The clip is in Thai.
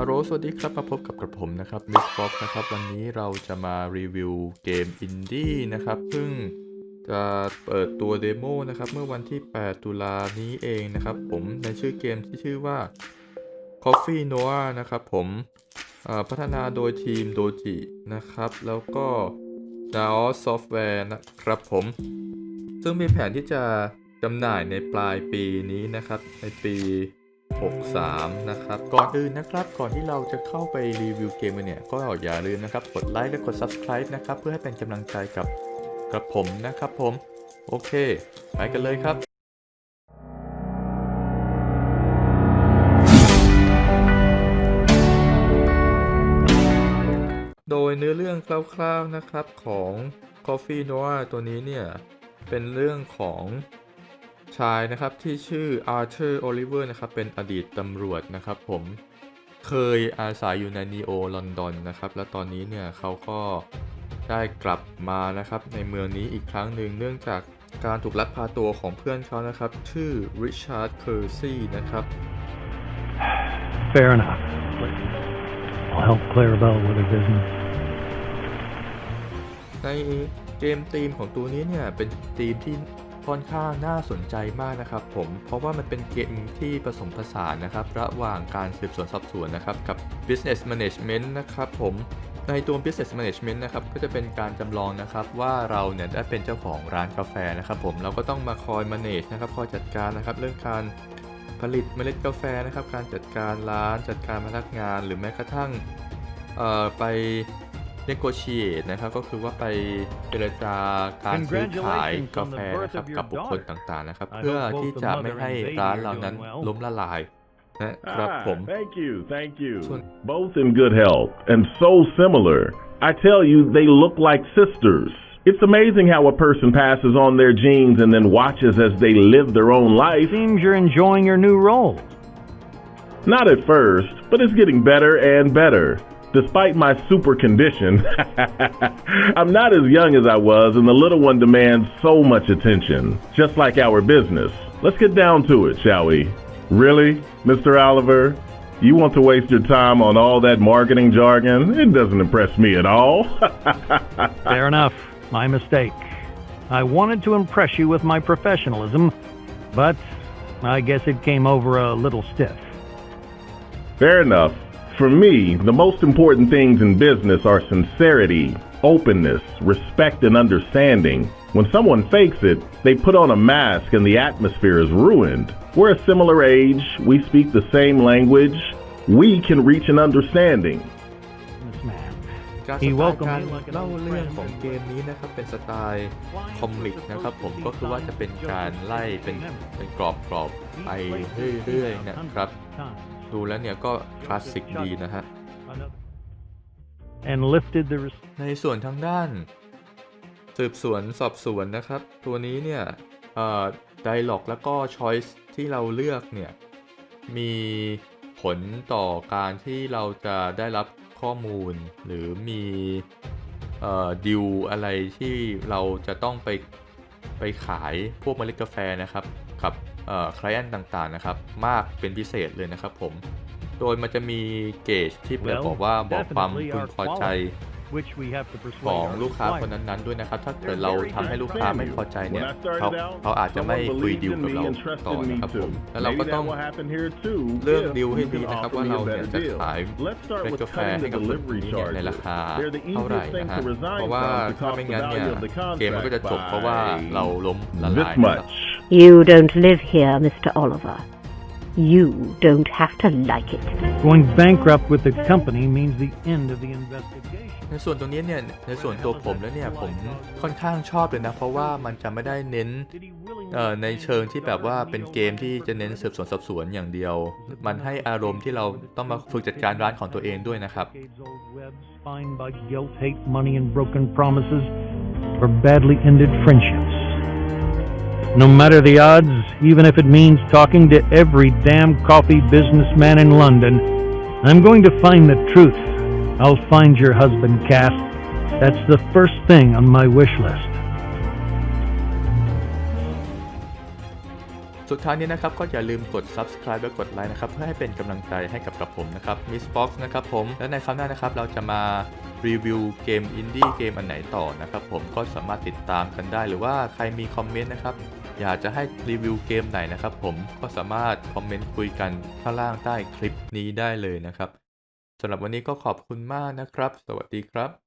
ฮัลโหลสวัสดีครับ มาพบกับกระผมนะครับมิสบ็อกนะครับ วันนี้เราจะมารีวิวเกมอินดี้นะครับเพิ่งจะเปิดตัวเดโมนะครับ เมื่อวันที่ 8 ตุลานี้เองนะครับ ผมในชื่อเกมที่ชื่อว่า Coffee Noir นะครับ ผมพัฒนาโดยทีมโดจินะครับ แล้วก็ d a o Software นะครับผม ซึ่งมีแผนที่จะจำหน่ายในปลายปีนี้นะครับ ในปี 63 นะครับ ก่อนอื่นนะครับ ก่อนที่เราจะเข้าไปรีวิวเกมกันเนี่ย ก็อย่าลืมนะครับ กดไลค์และกด Subscribe นะครับ เพื่อให้เป็นกำลังใจกับกับผมนะครับผม โอเค ไปกันเลยครับโดยเนื้อเรื่องคร่าวๆนะครับของ Coffee Noir ตัวนี้เนี่ย เป็นเรื่องของ ชายนะครับที่ชื่อ Arthur Oliver นะครับเป็นอดีตตำรวจนะครับผมเคยอาศัยอยู่ในนีโอลอนดอนนะครับและตอนนี้เนี่ยเขาก็ได้กลับมานะครับในเมืองนี้อีกครั้งหนึ่งเนื่องจากการถูกลักพาตัวของเพื่อนเขานะครับ ชื่อ Richard Kersey นะครับ Fair enough. I'll help Clarabelle with her business. ในเกมธีมของตัวนี้เนี่ยเป็นธีมที่ ค่อนข้างน่าสนใจมากนะครับผมเพราะว่ามันเป็นเกมที่ผสมผสานนะครับระหว่างการสืบสวนสอบสวนนะครับกับ business management นะครับผมในตัว business management นะครับก็จะเป็นการจำลองนะครับว่าเราเนี่ยได้เป็นเจ้าของร้านกาแฟนะครับผมเราก็ต้องมาคอย manage นะครับคอยจัดการนะครับเรื่องการผลิตเมล็ดกาแฟนะครับการจัดการร้านจัดการพนักงาน หรือแม้กระทั่งไป negotiate นะครับก็คือว่าไปเจรจาการซื้อขายกาแฟนะครับกับบุคคลต่างๆนะครับ I เพื่อ hope both ที่ the จะ mother ไม่ให้ and baby ร้าน are เรานั้น doing well. ล้มละลายนะครับผม Ah, thank you, thank you. So- Both in good health and so similar. I tell you, they look like sisters. It's amazing how a person passes on their genes and then watches as they live their own life. Seems you're enjoying your new role. Not at first, but it's getting better and better. Despite my super condition, I'm not as young as I was, and the little one demands so much attention, just like our business. Let's get down to it, shall we? Really, Mr. Oliver? You want to waste your time on all that marketing jargon? It doesn't impress me at all. Fair enough. My mistake. I wanted to impress you with my professionalism, but I guess it came over a little stiff. Fair enough. For me, the most important things in business are sincerity, openness, respect, and understanding. When someone fakes it, they put on a mask and the atmosphere is ruined. We're a similar age, we speak the same language, we can reach an understanding. This man. การส He ไตล์ welcomed การ me like an เล่า old เรื่อง friend ของเกมนี้นะครับเป็นสไตล์คอมิกนะครับผมก็คือว่าจะเป็นการไล่เป็นเป็นกรอบกรอบๆไปเรื่อยๆนะครับ ดูแล้วเนี่ยก็คลาสสิกดีนะฮะ And lifted the res- ในส่วนทางด้าน สืบสวนสอบสวนนะครับ ตัวนี้เนี่ยเอ่อไดล็อกแล้วก็ช้อยส์ที่เราเลือกเนี่ย มีผลต่อการที่เราจะได้รับข้อมูล หรือมีเอ่อดิวอะไรที่เราจะต้องไปไปขายพวกเมล็ดกาแฟนะครับกับเอ่อ คลเอนต่างๆนะครับมากเป็นพิเศษเลยนะครับผม โดยมันจะมีเกจที่แบบ Well, บอกว่าบอกความ definitely พึง our พอใจ which we have to ข persuade อง our ลูกค้าคน suppliers. นั้นๆด้วยนะครับ ถ้าเกิดเราทำให้ลูกค้าไม่พอใจเนี่ย When I started เขา out, เขาอาจจะไม่ someone คุย believed ดีล in กับ me เรา and ต่อ trusted นะ me ครับผม too. แล้วเรา Maybe ก็ that ต้อง will happen here too เลือก if ดีลให้ you ดี can นะครับ offer ว่า me เรา a เนี่ย better จะ deal. ขาย Let's start เมล็ด with กาแฟ cutting ให้ the กับคน delivery นี้เนี่ยในรา charges. คา They're the เท่าไหร่ easiest thing นะฮะ to resign เพราะว่า from to ถ้า cost ไม่ the งั้นเนี่ย value of the เกมมันก็จะ contract จบเพราะว่า by เราล้มละ this ลายนะครับ much. You don't live here, Mr. Oliver. You don't have to like it. Going bankrupt with the company means the end of the investigation. ในส่วนตรงนี้เนี่ยในส่วนตัวผมแล้วเนี่ยผมค่อนข้างชอบเลยนะ เพราะว่ามันจะไม่ได้เน้น Did he really เอ่อ want ใน to เชิงที่แบบว่า discover เป็น Neo เกมที่จะเน้นสืบสวนสอบสวนอย่างเดียว มันให้อารมณ์ที่เราต้องมาฝึกจัดการร้านของตัวเองด้วยนะครับ Decades-old web spined by guilt, hate, money, and broken promises or badly ended friendships. No matter the odds, even if it means talking to every damn coffee businessman in London, I'm going to find the truth. I'll find your husband, Cass. That's the first thing on my wish list. สุดท้ายนี้นะครับก็อย่าลืมกด subscribe และกดไลค์นะครับเพื่อให้เป็นกำลังใจให้กับกับผมนะครับ Miss Box นะครับผมและในคราวหน้านะครับเราจะมารีวิวเกมอินดี้เกมอันไหนต่อนะครับผมก็สามารถติดตามกันได้หรือว่าใครมีคอมเมนต์นะครับ อยากจะให้รีวิวเกมไหนนะครับผมก็สามารถคอมเมนต์คุยกันข้างล่างใต้คลิปนี้ได้เลยนะครับสำหรับวันนี้ก็ขอบคุณมากนะครับ สวัสดีครับ